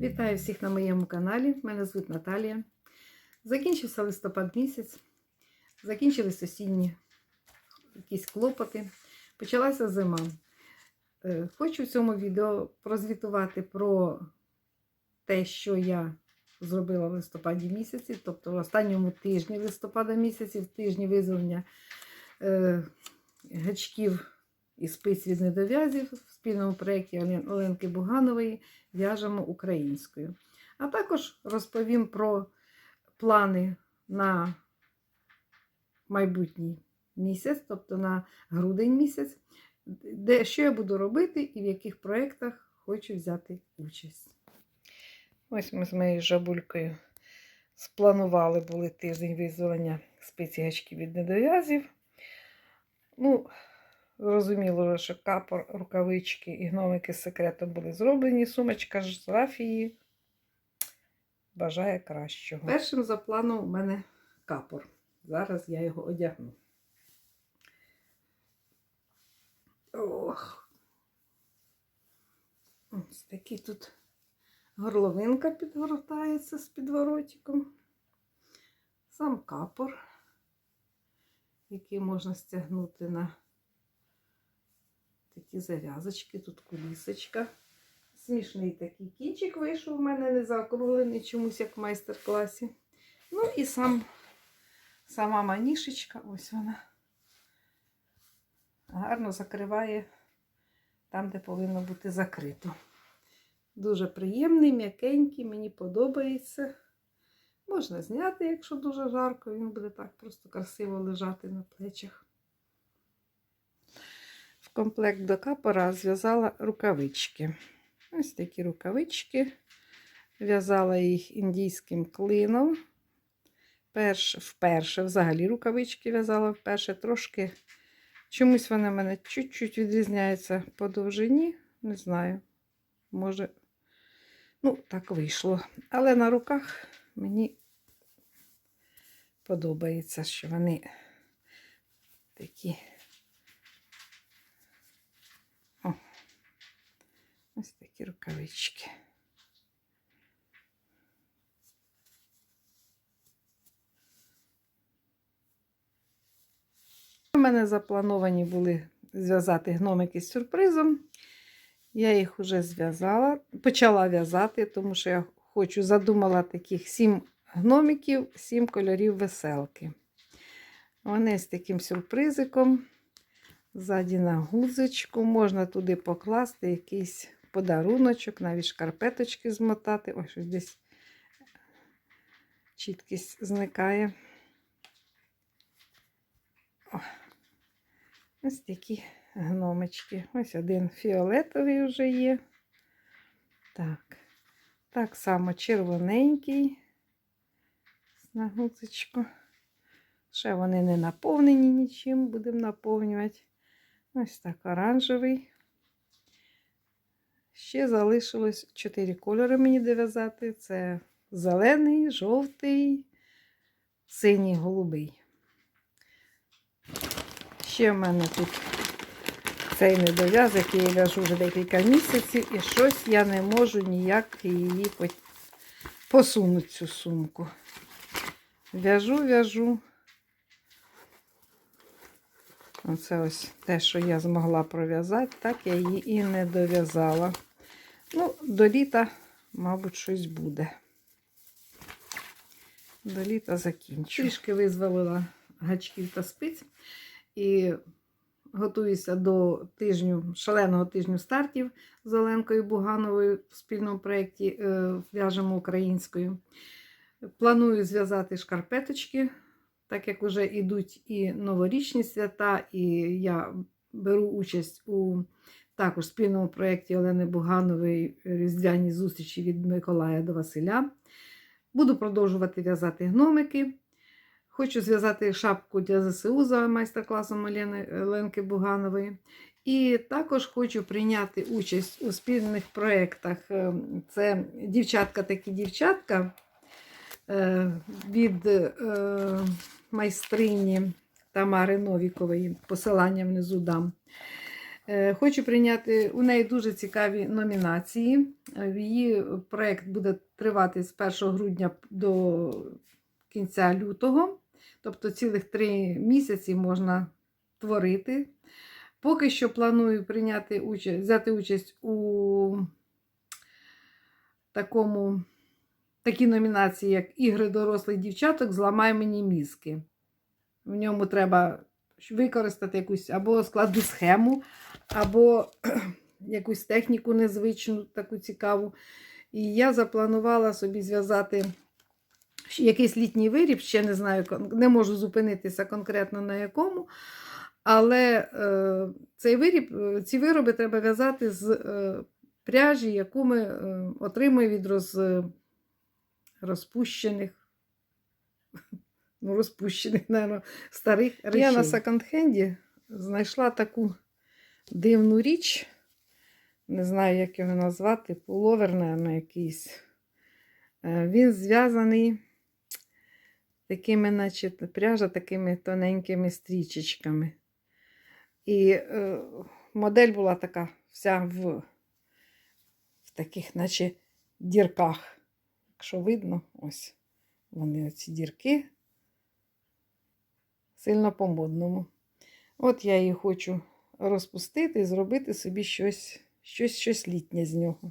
Вітаю всіх на моєму каналі. Мене звуть Наталія. Закінчився листопад місяць, закінчились осінні якісь клопоти. Почалася зима. Е, Хочу в цьому відео прозвітувати про те, що я зробила в листопаді місяці, тобто в останньому тижні листопада місяці, в тижні визволення е, гачків і спиць від недов'язів в спільному проєкті Оленки Буганової в'яжемо українською. А також розповім про плани на майбутній місяць, тобто на грудень місяць, де, що я буду робити і в яких проєктах хочу взяти участь. Ось ми з моєю жабулькою спланували були тиждень визволення спиці від недов'язів. Ну, Зрозуміло, що капор, рукавички і гномики з секретом були зроблені. Сумочка ж з рафії бажає кращого. Першим за планом у мене капор. Зараз я його одягну. Ох. Ось такий тут горловинка підгортається з підворотиком. Сам капор, який можна стягнути на такі зав'язочки, тут кулісочка. Смішний такий кінчик вийшов у мене не закруглений чомусь, як в майстер-класі. Ну і сам, сама манішечка, ось вона. Гарно закриває там, де повинно бути закрито. Дуже приємний, м'якенький, мені подобається. Можна зняти, якщо дуже жарко, він буде так просто красиво лежати на плечах. Комплект до капора зв'язала рукавички. Ось такі рукавички. В'язала їх індійським клином. Перш, вперше, взагалі, рукавички в'язала вперше. Трошки чомусь вони в мене чуть-чуть відрізняються по довжині. Не знаю. Може, ну, так вийшло. Але на руках мені подобається, що вони такі. О, ось такі рукавички. У мене заплановані були зв'язати гномики з сюрпризом. Я їх вже зв'язала, почала в'язати, тому що я хочу задумала таких сім гномиків, сім кольорів веселки. Вони з таким сюрпризиком. Ззаді на гузочку. Можна туди покласти якийсь подаруночок, навіть шкарпеточки змотати. Ось щось десь чіткість зникає. Ось такі гномички. Ось один фіолетовий вже є. Так, так само червоненький на гузочку. Ще вони не наповнені нічим, будемо наповнювати. Ось так оранжевий. Ще залишилось 4 кольори мені дов'язати. Це зелений, жовтий, синій, голубий. Ще в мене тут цей недов'яз, який я в'яжу вже декілька місяців, і щось я не можу ніяк її посунути цю сумку. В'яжу, в'яжу. Оце ось те, що я змогла пров'язати, так я її і не дов'язала. Ну, до літа, мабуть, щось буде. До літа закінчу. Трішки визволила гачків та спиць і готуюся до тижню, шаленого тижню стартів з Оленкою Бугановою в спільному проєкті е, В'яжемо українською. Планую зв'язати шкарпеточки так як вже йдуть і новорічні свята, і я беру участь у також в спільному проєкті Олени Буганової Різдвяні зустрічі від Миколая до Василя. Буду продовжувати в'язати гномики. Хочу зв'язати шапку для ЗСУ за майстер-класом Оленки Буганової. І також хочу прийняти участь у спільних проєктах. Е, Це дівчатка такі дівчатка е, від е, майстрині Тамари Новікової. Посилання внизу дам. Е, Хочу прийняти у неї дуже цікаві номінації. Е, Її проєкт буде тривати з 1 грудня до кінця лютого, тобто цілих три місяці можна творити. Поки що планую прийняти участь, взяти участь у такому, такій номінації, як Ігри дорослих дівчаток Зламай мені мізки. В ньому треба використати якусь або складну схему, або якусь техніку незвичну, таку цікаву. І я запланувала собі зв'язати якийсь літній виріб, ще не знаю, не можу зупинитися конкретно на якому. Але е, цей виріб, е, ці вироби треба в'язати з е, пряжі, яку ми отримуємо від роз, розпущених, ну, розпущених, наверное, старих речей. Я на секонд-хенді знайшла таку дивну річ. Не знаю, як його назвати, пуловер, наверное, якийсь. Е, Він зв'язаний такими, наче пряжа такими тоненькими стрічечками. І е, модель була така вся в, в таких, наче дірках. Якщо видно, ось вони оці дірки. Сильно по-модному. От я її хочу розпустити і зробити собі щось, щось, щось літнє з нього.